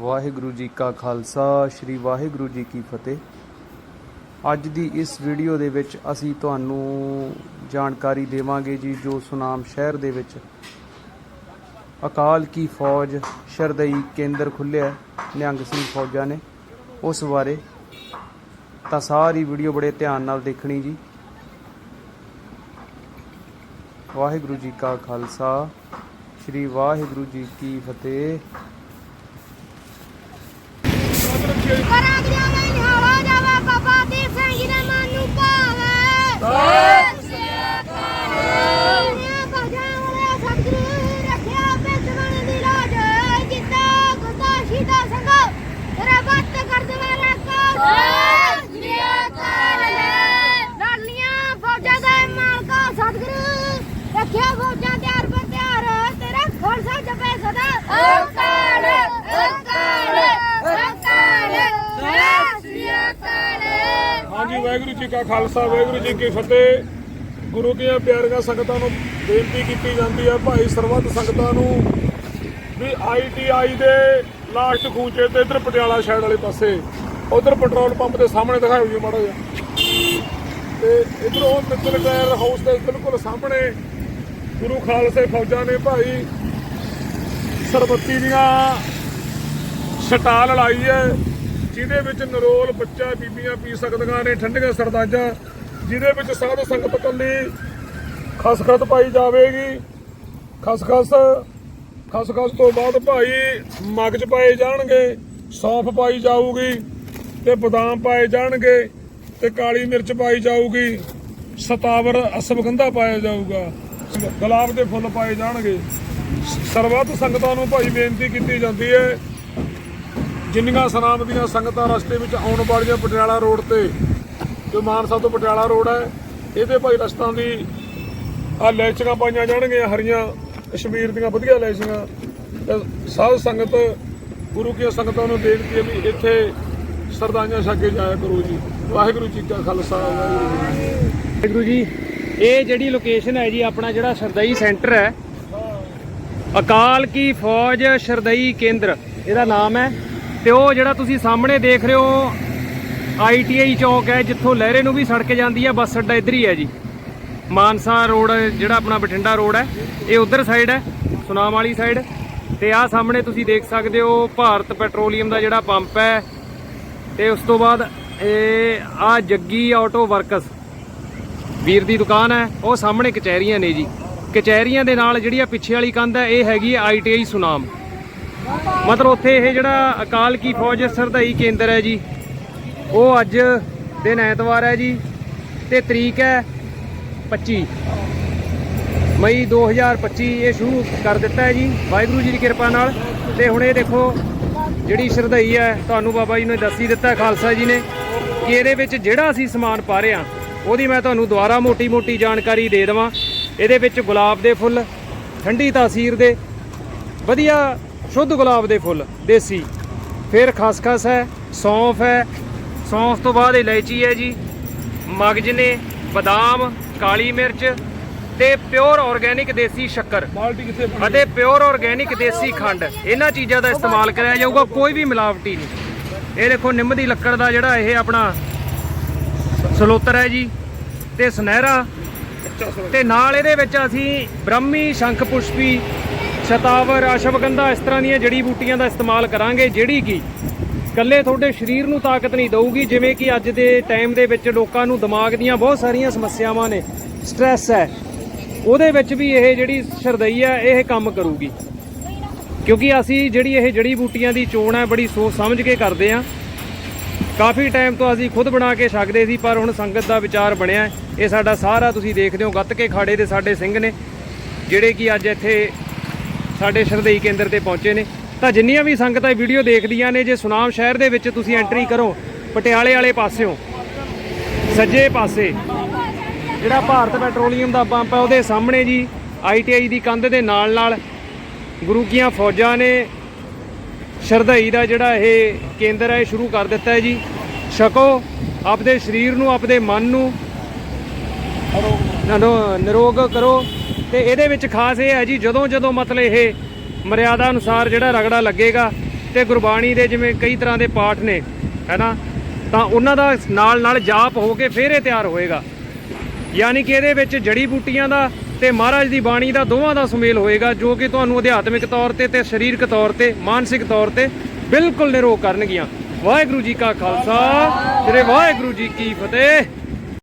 ਵਾਹਿਗੁਰੂ ਜੀ ਕਾ ਖਾਲਸਾ, ਸ੍ਰੀ ਵਾਹਿਗੁਰੂ ਜੀ ਕੀ ਫਤਿਹ। ਅੱਜ ਦੀ ਇਸ ਵੀਡੀਓ ਦੇ ਵਿੱਚ ਅਸੀਂ ਤੁਹਾਨੂੰ ਜਾਣਕਾਰੀ ਦੇਵਾਂਗੇ ਜੀ, ਜੋ ਸੁਨਾਮ ਸ਼ਹਿਰ ਦੇ ਵਿੱਚ ਅਕਾਲ ਕੀ ਫੌਜ ਸ਼ਰਦਈ ਕੇਂਦਰ ਖੁੱਲਿਆ ਨਿਹੰਗ ਸਿੰਘ ਫੌਜਾਂ ਨੇ। ਉਸ ਬਾਰੇ ਤਾਂ ਸਾਰੀ ਵੀਡੀਓ ਬੜੇ ਧਿਆਨ ਨਾਲ ਦੇਖਣੀ ਜੀ। ਵਾਹਿਗੁਰੂ ਜੀ ਕਾ ਖਾਲਸਾ, ਸ੍ਰੀ ਵਾਹਿਗੁਰੂ ਜੀ ਕੀ ਫਤਿਹ। ਕਰਾਂ ਗਿਆ ਨਹੀਂ ਨਿਹਾਲਾ ਜਾਵੇ ਬਾਬਾ ਦੀਪ ਸਿੰਘ ਜੀ ਦੇ ਮਨ ਨੂੰ ਭਾਵੇ ਸਤਿ ਸ੍ਰੀ ਅਕਾਲ ਭਜਨ ਵਾਲੇ ਸਤਿਗੁਰੂ ਰੱਖਿਆ ਬਿਸਵਣ ਦੀ ਲਾਜ ਜਿੱਤਾ ਗੁੱਤਾ ਸ਼ੀਦਾ ਸੰਗ ਤੇਰਾ ਬੱਤ ਕਰ ਦੇਵੇ ਰੱਖਾ ਸਤਿ ਸ੍ਰੀ ਅਕਾਲ ਲਾਲੀਆਂ ਫੌਜਾਂ ਦੇ ਮਾਲਕਾ ਸਤਿਗੁਰੂ ਰੱਖਿਆ ਫੌਜਾਂ ਤਿਆਰ ਪਰ ਤਿਆਰ ਤੇਰਾ ਖਾਲਸਾ ਜਪੇ ਸਦਾ ਅਕਾਲ ਅਕਾਲ ਅਕਾਲ ਸਤਿ ਸ੍ਰੀ ਅਕਾਲ ਹਾਂਜੀ ਵਾਹਿਗੁਰੂ ਜੀ ਕਾ ਖਾਲਸਾ, ਵਾਹਿਗੁਰੂ ਜੀ ਕੀ ਫਤਿਹ। ਗੁਰੂ ਦੀਆਂ ਪਿਆਰੀਆਂ ਸੰਗਤਾਂ ਨੂੰ ਬੇਨਤੀ ਕੀਤੀ ਜਾਂਦੀ ਹੈ ਭਾਈ ਸਰਬੱਤ ਸੰਗਤਾਂ ਨੂੰ ਵੀ ਆਈਟੀਆਈ ਦੇ ਲਾਸਟ ਖੂਚੇ ਤੇ ਇਧਰ ਪਟਿਆਲਾ ਸ਼ਹਿਰ ਵਾਲੇ ਪਾਸੇ, ਉਧਰ ਪੈਟਰੋਲ ਪੰਪ ਦੇ ਸਾਹਮਣੇ ਦਿਖਾਓ ਜੀ ਮਾੜਾ ਜਿਹਾ। ਤੇ ਇਧਰ ਉਹ ਮਿੱਤਲ ਟਾਇਰ ਹਾਊਸ ਦੇ ਬਿਲਕੁਲ ਸਾਹਮਣੇ ਗੁਰੂ ਖਾਲਸੇ ਫੌਜਾਂ ਨੇ ਭਾਈ ਸਰਬੱਤੀ ਦੀਆਂ ਛਟਾਲ ਲਾਈ ਹੈ। ਜਿਹਦੇ ਵਿੱਚ ਨਰੋਲ ਬੱਚਾ ਬੀਬੀਆਂ ਪੀ ਸਕਦੀਆਂ ਨੇ, ਠੰਡੀਆਂ ਸਰਦਾਜਾਂ, ਜਿਹਦੇ ਵਿੱਚ ਸਾਧ ਸੰਗਤ ਕੱਲੀ ਖਸਖਸ ਪਾਈ ਜਾਵੇਗੀ। ਖਸਖਸ ਖਸਖਸ ਤੋਂ ਬਾਅਦ ਭਾਈ ਮਗਜ ਪਾਏ ਜਾਣਗੇ, ਸੌਂਫ ਪਾਈ ਜਾਊਗੀ ਤੇ ਬਦਾਮ ਪਾਏ ਜਾਣਗੇ ਤੇ ਕਾਲੀ ਮਿਰਚ ਪਾਈ ਜਾਊਗੀ, ਸਤਾਵਰ ਅਸਵਗੰਧਾ ਪਾਇਆ ਜਾਊਗਾ, ਗੁਲਾਬ ਦੇ ਫੁੱਲ ਪਾਏ ਜਾਣਗੇ। ਸਰਬੱਤ ਸੰਗਤਾਂ ਨੂੰ ਭਾਈ ਬੇਨਤੀ ਕੀਤੀ ਜਾਂਦੀ ਹੈ ਜਿੰਨੀਆਂ ਸਨਾਮ ਦੀਆਂ ਸੰਗਤਾਂ ਰਸਤੇ ਵਿੱਚ ਆਉਣ ਵਾਲੀਆਂ ਪਟਿਆਲਾ ਰੋਡ ਤੇ, ਜੋ ਮਾਨਸਾ ਤੋਂ ਪਟਿਆਲਾ ਰੋਡ ਹੈ, ਇਹਦੇ ਭਾਈ ਰਸਤਾਂ ਦੀ ਆ ਲੈਚੀਆਂ ਪਾਈਆਂ ਜਾਣਗੀਆਂ, ਹਰੀਆਂ ਕਸ਼ਮੀਰ ਦੀਆਂ ਵਧੀਆ ਲੈਚੀਆਂ। ਤੇ ਸਾਧ ਸੰਗਤ, ਗੁਰੂ ਕੀ ਸੰਗਤਾਂ ਨੂੰ ਬੇਨਤੀ ਹੈ ਵੀ ਇੱਥੇ ਸਰਦਾਈਆਂ ਛੱਕੇ ਜਾਇਆ ਕਰੋ ਜੀ। ਵਾਹਿਗੁਰੂ ਜੀ ਕਾ ਖਾਲਸਾ, ਵਾਹਿਗੁਰੂ ਜੀ ਵਾਹਿਗੁਰੂ ਜੀ, ਇਹ ਜਿਹੜੀ ਲੋਕੇਸ਼ਨ ਹੈ ਜੀ, ਆਪਣਾ ਜਿਹੜਾ ਸ਼ਰਦਈ ਸੈਂਟਰ ਹੈ। ਅਕਾਲ ਕੀ ਫੌਜ ਸ਼ਰਦਈ ਕੇਂਦਰ, ਇਹਦਾ ਨਾਮ ਹੈ ਤੇ ਉਹ ਜਿਹੜਾ ਤੁਸੀਂ ਸਾਹਮਣੇ ਦੇਖ ਰਹੇ ਹੋ ਆਈਟੀਆਈ ਚੌਕ ਹੈ, ਜਿੱਥੋਂ ਲਹਿਰੇ ਨੂੰ ਵੀ ਸੜਕ ਜਾਂਦੀ ਹੈ, ਬੱਸ ਅੱਡਾ ਇੱਧਰ ਹੀ ਹੈ ਜੀ। ਮਾਨਸਾ ਰੋਡ, ਜਿਹੜਾ ਆਪਣਾ ਬਠਿੰਡਾ ਰੋਡ ਹੈ, ਇਹ ਉਧਰ ਸਾਈਡ ਹੈ, ਸੁਨਾਮ ਵਾਲੀ ਸਾਈਡ ਤੇ ਆਹ ਸਾਹਮਣੇ ਤੁਸੀਂ ਦੇਖ ਸਕਦੇ ਹੋ, ਭਾਰਤ ਪੈਟਰੋਲੀਅਮ ਦਾ ਜਿਹੜਾ ਪੰਪ ਹੈ। ਤੇ ਉਸ ਤੋਂ ਬਾਅਦ ਇਹ ਆ ਜੱਗੀ ਆਟੋ ਵਰਕਸ, ਵੀਰ ਦੀ ਦੁਕਾਨ ਹੈ, ਉਹ ਸਾਹਮਣੇ ਕਚਹਿਰੀਆਂ ਨੇ ਜੀ। ਕਚਹਿਰੀਆਂ ਦੇ ਨਾਲ ਜਿਹੜੀ ਆ ਪਿੱਛੇ ਵਾਲੀ ਕੰਧ ਹੈ, ਇਹ ਹੈਗੀ ਆਈਟੀਆਈ ਸੁਨਾਮ। ਮਤਲਬ ਉੱਥੇ ਇਹ ਜਿਹੜਾ ਅਕਾਲ ਕੀ ਫੌਜ ਸਰਦਾਈ ਕੇਂਦਰ ਹੈ ਜੀ, ਉਹ ਅੱਜ ਦਿਨ ਐਤਵਾਰ ਹੈ ਜੀ ਤੇ ਤਰੀਕ ਹੈ 25 ਮਈ 2025 ਇਹ ਸ਼ੁਰੂ ਕਰ ਦਿੱਤਾ ਹੈ ਜੀ, ਵਾਹਿਗੁਰੂ ਜੀ ਦੀ ਕਿਰਪਾ ਨਾਲ। ਤੇ ਹੁਣ ਇਹ ਦੇਖੋ ਜਿਹੜੀ ਸ਼ਰਧਾਈ ਹੈ, ਤੁਹਾਨੂੰ ਬਾਬਾ ਜੀ ਨੇ ਦੱਸੀ ਦਿੱਤਾ, ਖਾਲਸਾ ਜੀ ਨੇ, ਕਿ ਇਹਦੇ ਵਿੱਚ ਜਿਹੜਾ ਅਸੀਂ ਸਮਾਨ ਪਾ ਰਹੇ ਹਾਂ, ਉਹਦੀ ਮੈਂ ਤੁਹਾਨੂੰ ਦੁਬਾਰਾ ਮੋਟੀ-ਮੋਟੀ ਜਾਣਕਾਰੀ ਦੇ ਦੇਵਾਂ। ਇਹਦੇ ਵਿੱਚ ਗੁਲਾਬ ਦੇ ਫੁੱਲ, ਠੰਡੀ ਤਾਸੀਰ ਦੇ, ਵਧੀਆ ਸ਼ੁੱਧ ਗੁਲਾਬ ਦੇ ਫੁੱਲ ਦੇਸੀ। ਫਿਰ ਖਸਖਸ ਹੈ ਸੌਂਫ ਹੈ। ਸੌਂਫ ਤੋਂ ਬਾਅਦ ਇਲਾਇਚੀ ਹੈ ਜੀ। ਮਗਜ ਨੇ ਬਦਾਮ ਕਾਲੀ ਮਿਰਚ ਤੇ ਪਿਓਰ ਆਰਗੇਨਿਕ ਦੇਸੀ ਸ਼ੱਕਰ? ਅਤੇ ਪਿਓਰ ਆਰਗੇਨਿਕ ਦੇਸੀ ਖੰਡ। ਇਹਨਾਂ ਚੀਜ਼ਾਂ ਦਾ ਇਸਤੇਮਾਲ ਕਰਿਆ ਜਾਊਗਾ ਕੋਈ ਵੀ ਮਿਲਾਵਟੀ ਨਹੀਂ। ਇਹ ਦੇਖੋ ਨਿੰਮ ਦੀ ਲੱਕੜ ਦਾ ਜਿਹੜਾ ਇਹ ਆਪਣਾ ਸਲੋਤਰ ਹੈ ਜੀ ਤੇ ਸੁਨਹਿਰਾ। ਤੇ ਨਾਲ ਇਹਦੇ ਵਿੱਚ ਅਸੀਂ ਬ੍ਰਹਮੀ ਸ਼ੰਖ ਪੁਸ਼ਪੀ ਸ਼ਤਾਵਰ ਅਸ਼ਵਗੰਧਾ ਇਸ ਤਰ੍ਹਾਂ ਦੀਆਂ ਜੜੀ ਬੂਟੀਆਂ ਦਾ ਇਸਤੇਮਾਲ ਕਰਾਂਗੇ, ਜਿਹੜੀ ਕਿ ਕੱਲੇ ਤੁਹਾਡੇ ਸਰੀਰ ਨੂੰ ਤਾਕਤ ਨਹੀਂ ਦਊਗੀ, ਜਿਵੇਂ ਕਿ ਅੱਜ ਦੇ ਟਾਈਮ ਦੇ ਵਿੱਚ ਲੋਕਾਂ ਨੂੰ ਦਿਮਾਗ ਦੀਆਂ ਬਹੁਤ ਸਾਰੀਆਂ ਸਮੱਸਿਆਵਾਂ ਨੇ ਸਟ੍ਰੈਸ ਹੈ। ਉਹਦੇ ਵਿੱਚ ਵੀ ਇਹ ਜਿਹੜੀ ਸ਼ਰਦਈ ਹੈ, ਇਹ ਕੰਮ ਕਰੂਗੀ। ਕਿਉਂਕਿ ਅਸੀਂ ਜਿਹੜੀ ਇਹ ਜੜੀ ਬੂਟੀਆਂ ਦੀ ਚੋਣ ਹੈ, ਬੜੀ ਸੋਚ ਸਮਝ ਕੇ ਕਰਦੇ ਆ ਕਾਫੀ ਟਾਈਮ ਤੋਂ ਅਸੀਂ ਖੁਦ ਬਣਾ ਕੇ ਛਕਦੇ ਸੀ, ਪਰ ਹੁਣ ਸੰਗਤ ਦਾ ਵਿਚਾਰ ਬਣਿਆ ਇਹ ਸਾਡਾ ਸਾਰਾ ਤੁਸੀਂ ਦੇਖਦੇ ਹੋ ਗੱਤ ਕੇ ਖਾੜੇ ਦੇ ਸਾਡੇ ਸਿੰਘ ਨੇ, ਜਿਹੜੇ ਕਿ ਅੱਜ ਇੱਥੇ ਸਾਡੇ ਸ਼ਰਦਈ ਕੇਂਦਰ ਤੇ ਪਹੁੰਚੇ ਨੇ। ਤਾਂ ਜਿੰਨੀਆਂ ਵੀ ਸੰਗਤਾਂ ਵੀਡੀਓ ਦੇਖਦੀਆਂ ਨੇ, ਜੇ ਸੁਨਾਮ ਸ਼ਹਿਰ ਦੇ ਵਿੱਚ ਤੁਸੀਂ ਐਂਟਰੀ ਕਰੋ, ਪਟਿਆਲੇ ਵਾਲੇ ਪਾਸਿਓਂ, ਸੱਜੇ ਪਾਸੇ, ਜਿਹੜਾ ਭਾਰਤ ਪੈਟਰੋਲੀਅਮ ਦਾ ਪੰਪ ਹੈ, ਉਹਦੇ ਸਾਹਮਣੇ ਜੀ ਆਈਟੀਆਈ ਦੀ ਕੰਧ ਦੇ ਨਾਲ ਨਾਲ ਗੁਰੂ ਕੀਆਂ ਫੌਜਾਂ ਨੇ ਸ਼ਰਧਾਈ ਦਾ ਜਿਹੜਾ ਇਹ ਕੇਂਦਰ ਹੈ, ਇਹ ਸ਼ੁਰੂ ਕਰ ਦਿੱਤਾ ਹੈ ਜੀ। ਛਕੋ, ਆਪਦੇ ਸਰੀਰ ਨੂੰ, ਆਪਦੇ ਮਨ ਨੂੰ ਨਿਰੋਗ ਕਰੋ। ਤੇ ਇਹਦੇ ਵਿੱਚ ਖਾਸ ਇਹ ਹੈ ਜੀ, ਜਦੋਂ ਜਦੋਂ ਮਤਲਬ ਇਹ ਮਰਿਆਦਾ ਅਨੁਸਾਰ ਜਿਹੜਾ ਰਗੜਾ ਲੱਗੇਗਾ ਤੇ ਗੁਰਬਾਣੀ ਦੇ ਜਿਵੇਂ ਕਈ ਤਰ੍ਹਾਂ ਦੇ ਪਾਠ ਨੇ, ਹੈਨਾ, ਤਾਂ ਉਹਨਾਂ ਦਾ ਨਾਲ ਨਾਲ ਜਾਪ ਹੋ ਕੇ ਫਿਰ ਇਹ ਤਿਆਰ ਹੋਏਗਾ। ਯਾਨੀ ਕਿ ਇਹਦੇ ਵਿੱਚ ਜੜੀ ਬੂਟੀਆਂ ਦਾ ਤੇ ਮਹਾਰਾਜ ਦੀ ਬਾਣੀ ਦਾ ਦੋਵਾਂ ਦਾ ਸੁਮੇਲ ਹੋਏਗਾ, ਜੋ ਕਿ ਤੁਹਾਨੂੰ ਅਧਿਆਤਮਿਕ ਤੌਰ ਤੇ ਤੇ ਸਰੀਰਕ ਤੌਰ ਤੇ, ਮਾਨਸਿਕ ਤੌਰ ਤੇ ਬਿਲਕੁਲ ਨਿਰੋਗ ਕਰਨਗੀਆਂ। ਵਾਹਿਗੁਰੂ ਜੀ ਕਾ ਖਾਲਸਾ, ਸ੍ਰੀ ਵਾਹਿਗੁਰੂ ਜੀ ਕੀ ਫਤਿਹ।